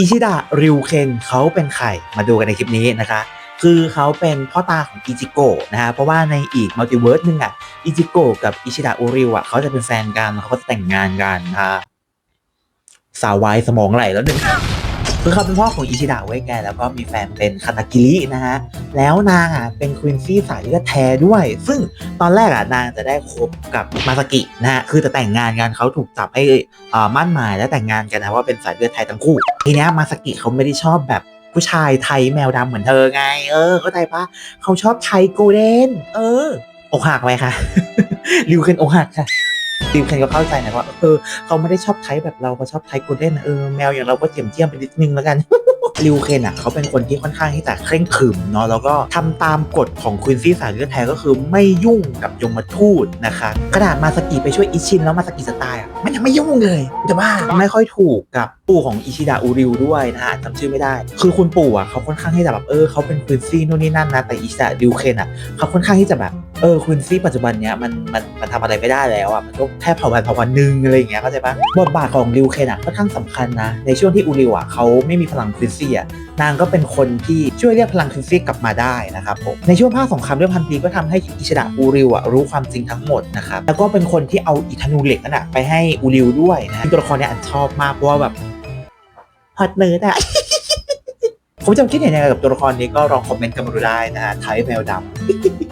อิชิดะริวเคนเขาเป็นใครมาดูกันในคลิปนี้นะคะ คือเขาเป็นพ่อตาของอิจิโกะนะฮะเพราะว่าในอีกมัลติเวิร์สนึงอะอิจิโกะกับอิชิดะอุริวอะเขาจะเป็นแฟนกันเขาก็จะแต่งงานกันนะคะสาววายสมองไหลแล้วหนึ่ง คือเขาเป็นพ่อของอิชิดะเว้ยแกแล้วก็มีแฟนเป็นคาตากิรินะฮะ แล้วนางอะเป็นควีนซี่สายเลือดแท้ด้วย ซึ่งตอนแรกอะนางจะได้คบกับมาสกินะฮะ คือจะแต่งงานกันเขาถูกจับให้อ่อมั่นหมายและแต่งงานกันนะว่าเป็นสายเลือดไทยทั้งคู่ ทีเนี้ยมาสกิเขาไม่ได้ชอบแบบผู้ชายไทยแมวดำเหมือนเธอไง เออเข้าใจปะเขาชอบไทยโกลเด้น เอออกหักไหมคะริวเคนอกหักค่ะ ริวเคนก็เข้าใจนะว่าเออเขาไม่ได้ชอบไทยแบบเราเขาชอบไทยโกลเด้นนะเออแมวอย่างเราก็เจียมเจียมไปนิดนึงแล้วกันริวเคนอะเขาเป็นคนที่ค่อนข้างที่จะเคร่งขรึมเนาะแล้วก็ทำตามกฎของควีนซี่สายเลือดแท้ก็คือไม่ยุ่งกับยมทูตนะคะ กระดาษมาสกิไปช่วยอิชินแล้วมาสกิจะตายอะมันยังไม่ยุ่งเลยจะบ้าไม่ค่อยถูกกับปู่ของอิชิดะอูริวด้วยนะฮะจำชื่อไม่ได้ คือคุณปู่อะเขาค่อนข้างที่จะแบบเออเขาเป็นควีนซี่นู่นนี่นั่นนะแต่อิชิดะริวเคนอะเขาค่อนข้างที่จะแบบ เออควีนซี่ปัจจุบันเนี้ยมันมันมันทำอะไรไม่ได้แล้วอะมันก็แค่เผ่าพันธุ์เผ่าพันธุ์หนึ่งอะไรอย่างเงี้ยเข้าใจปะบทบาทของริวเคนอะค่อนข้างสำคัญนะในช่วงที่อูริวอะเขาไม่มีพลังควีนซี่อะนางก็เป็นคนที่ช่วยเรียกพลังคริสซี่กลับมาได้นะครับผมในช่วงภาคสงครามเรื่องพันปีก็ทำให้อิชิดะอูริวอะรู้ความจริงทั้งหมดนะครับแล้วก็เป็นคนที่เอาอิธนูเหล็กนั่นอะไปให้อูริวด้วยนะฮะตัวละครเนี้ยอันชอบมากเพราะว่าแบบฮอตเนิร์ดอะผมจะคิดเห็นยังไงกับตัวละครนี้ก็ลองคอมเมนต์กันมาดูได้นะฮะไทยแมวดำ